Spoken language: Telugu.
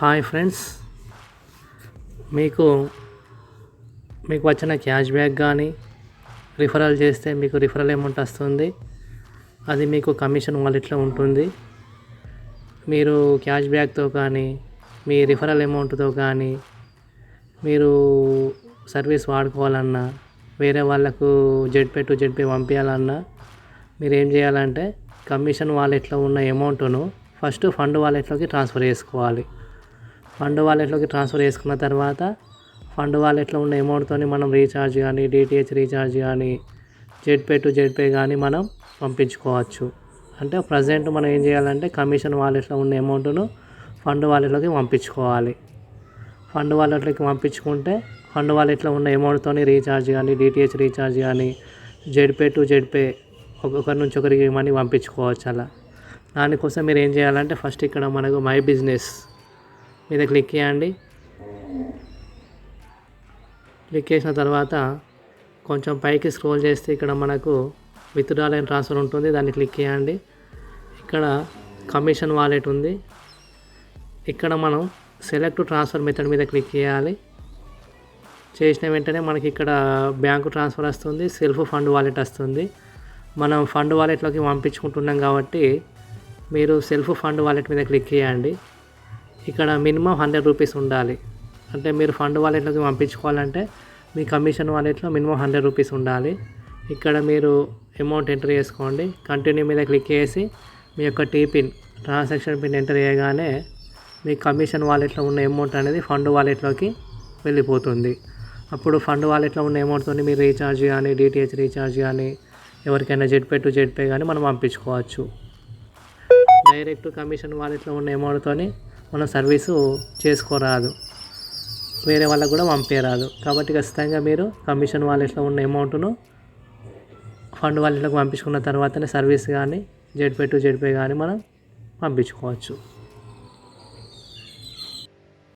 Hi friends. మీకు మీకు వచ్చిన క్యాష్ బ్యాక్ కానీ రిఫరల్ చేస్తే మీకు రిఫరల్ అమౌంట్ వస్తుంది. అది మీకు కమిషన్ వాలెట్లో ఉంటుంది. మీరు క్యాష్ బ్యాక్తో కానీ మీ రిఫరల్ అమౌంట్తో కానీ మీరు సర్వీస్ వాడుకోవాలన్నా వేరే వాళ్ళకు జెడ్పే టు జెడ్పే పంపించాలన్నా మీరు ఏం చేయాలంటే కమిషన్ వాలెట్లో ఉన్న అమౌంట్ను ఫస్ట్ ఫండ్ వాలెట్లోకి ట్రాన్స్ఫర్ చేసుకోవాలి. ఫండ్ వాలెట్లోకి ట్రాన్స్ఫర్ చేసుకున్న తర్వాత ఫండ్ వాలెట్లో ఉన్న అమౌంట్తో మనం రీఛార్జ్ కానీ డిటిహెచ్ రీఛార్జ్ కానీ జెడ్పే టు జెడ్పే కానీ మనం పంపించుకోవచ్చు. అంటే ప్రజెంట్ మనం ఏం చేయాలంటే కమిషన్ వాలెట్లో ఉన్న అమౌంట్ను ఫండ్ వాలెట్లోకి పంపించుకోవాలి. ఫండ్ వాలెట్లోకి పంపించుకుంటే ఫండ్ వాలెట్లో ఉన్న అమౌంట్తో రీఛార్జ్ కానీ డిటిహెచ్ రీఛార్జ్ కానీ జెడ్పే టు జెడ్పే ఒకరి నుంచి ఒకరికి మనీ పంపించుకోవచ్చు అలా దానికోసం మీరు ఏం చేయాలంటే ఫస్ట్ ఇక్కడ మనకు మై బిజినెస్ మీద క్లిక్ చేయండి. క్లిక్ చేసిన తర్వాత కొంచెం పైకి స్క్రోల్ చేస్తే ఇక్కడ మనకు విత్డ్రాల్ అండ్ ట్రాన్స్ఫర్ ఉంటుంది. దాన్ని క్లిక్ చేయండి. ఇక్కడ కమిషన్ వాలెట్ ఉంది. ఇక్కడ మనం సెలెక్ట్ ట్రాన్స్ఫర్ మెథడ్ మీద క్లిక్ చేయాలి. చేసిన వెంటనే మనకి ఇక్కడ బ్యాంకు ట్రాన్స్ఫర్ వస్తుంది. సెల్ఫ్ ఫండ్ వాలెట్ వస్తుంది. మనం ఫండ్ వాలెట్లోకి పంపించుకుంటున్నాం కాబట్టి మీరు సెల్ఫ్ ఫండ్ వాలెట్ మీద క్లిక్ చేయండి. ఇక్కడ మినిమం హండ్రెడ్ రూపీస్ ఉండాలి. అంటే మీరు ఫండ్ వాలెట్లోకి పంపించుకోవాలంటే మీ కమిషన్ వాలెట్లో మినిమం హండ్రెడ్ రూపీస్ ఉండాలి. ఇక్కడ మీరు అమౌంట్ ఎంటర్ చేసుకోండి. కంటిన్యూ మీద క్లిక్ చేసి మీ యొక్క T PIN transaction PIN enter చేయగానే మీ కమిషన్ వాలెట్లో ఉన్న అమౌంట్ అనేది ఫండ్ వాలెట్లోకి వెళ్ళిపోతుంది. అప్పుడు ఫండ్ వాలెట్లో ఉన్న అమౌంట్తో మీరు రీఛార్జ్ కానీ డిటిహెచ్ రీఛార్జ్ కానీ ఎవరికైనా జెడ్పే టు జెడ్పే కానీ మనం పంపించుకోవచ్చు. డైరెక్ట్ కమిషన్ వాలెట్లో ఉన్న అమౌంట్తో మనం సర్వీసు చేసుకోరాదు. వేరే వాళ్ళకు కూడా పంపించరాదు కాబట్టి ఖచ్చితంగా మీరు కమిషన్ వాలెట్లో ఉన్న అమౌంట్ను ఫండ్ వాలెట్లోకి పంపించుకున్న తర్వాతనే సర్వీస్ కానీ జెడ్పే టు జెడ్పే కానీ మనం పంపించుకోవచ్చు.